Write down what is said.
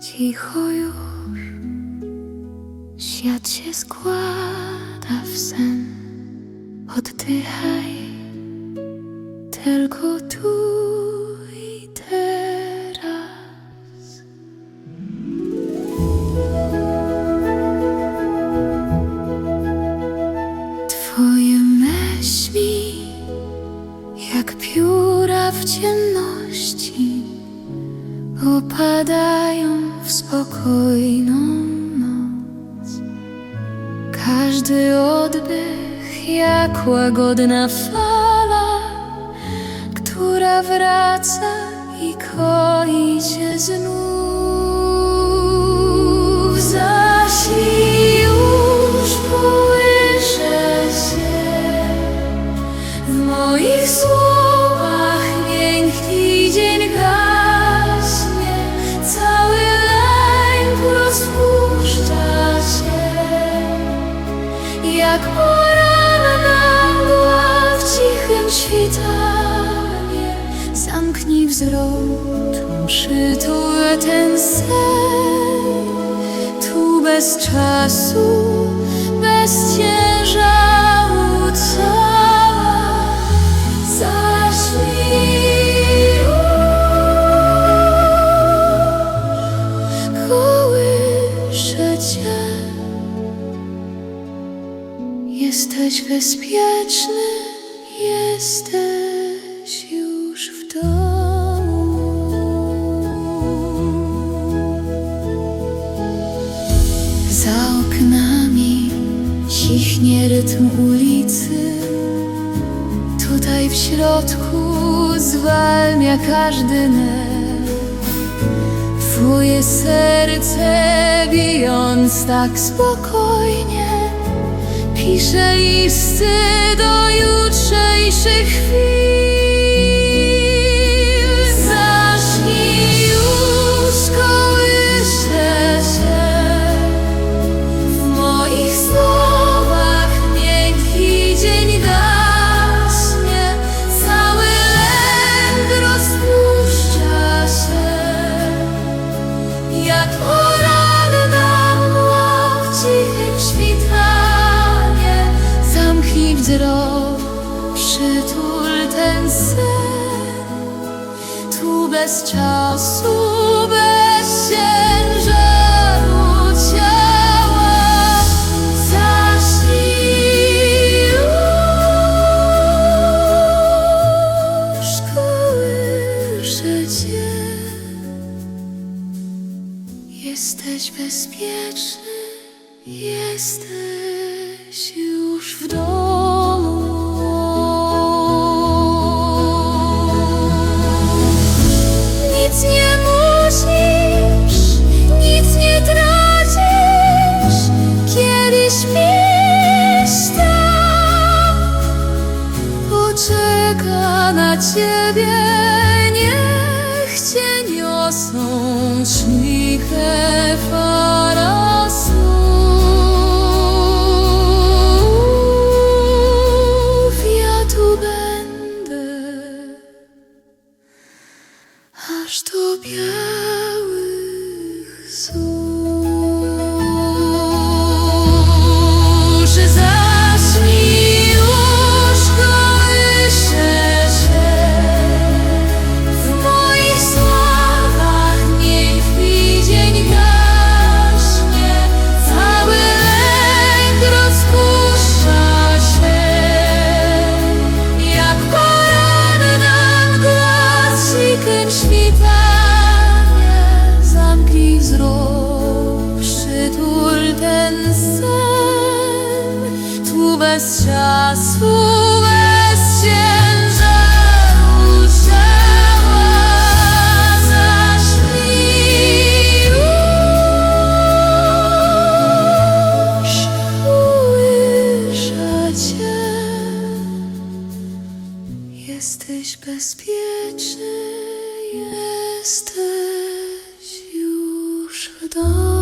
Cicho już. Świat się składa w sen. Oddychaj. Tylko tu jak pióra w ciemności opadają w spokojną noc. Każdy oddech jak łagodna fala, która wraca i koi cię znów. Moich słowach miękki dzień gaśnie, cały lęk rozpuszcza się, jak poranna mgła w cichym świtanie. Zamknij wzrok, przytul ten sen, tu bez czasu, bez ciężaru cię. Jesteś bezpieczny, jesteś już w domu. Za oknami cichnie rytm ulicy. Tutaj w środku zwalnia każdy nerw. Twoje serce bijąc tak spokojnie. Pisze listy do jutrzejszych chwil tu bez czasu, bez ciężaru ciała. Zacznij już, cię. Jesteś bezpieczny, jesteś już w domu. Ciebie, niech cię niosą ciche farasów. Ja tu będę aż do białych zórz. bez czasu, bez ciężaru ciała Zacznij już ujrzeć Cię. Jesteś bezpieczny, jesteś już w domu.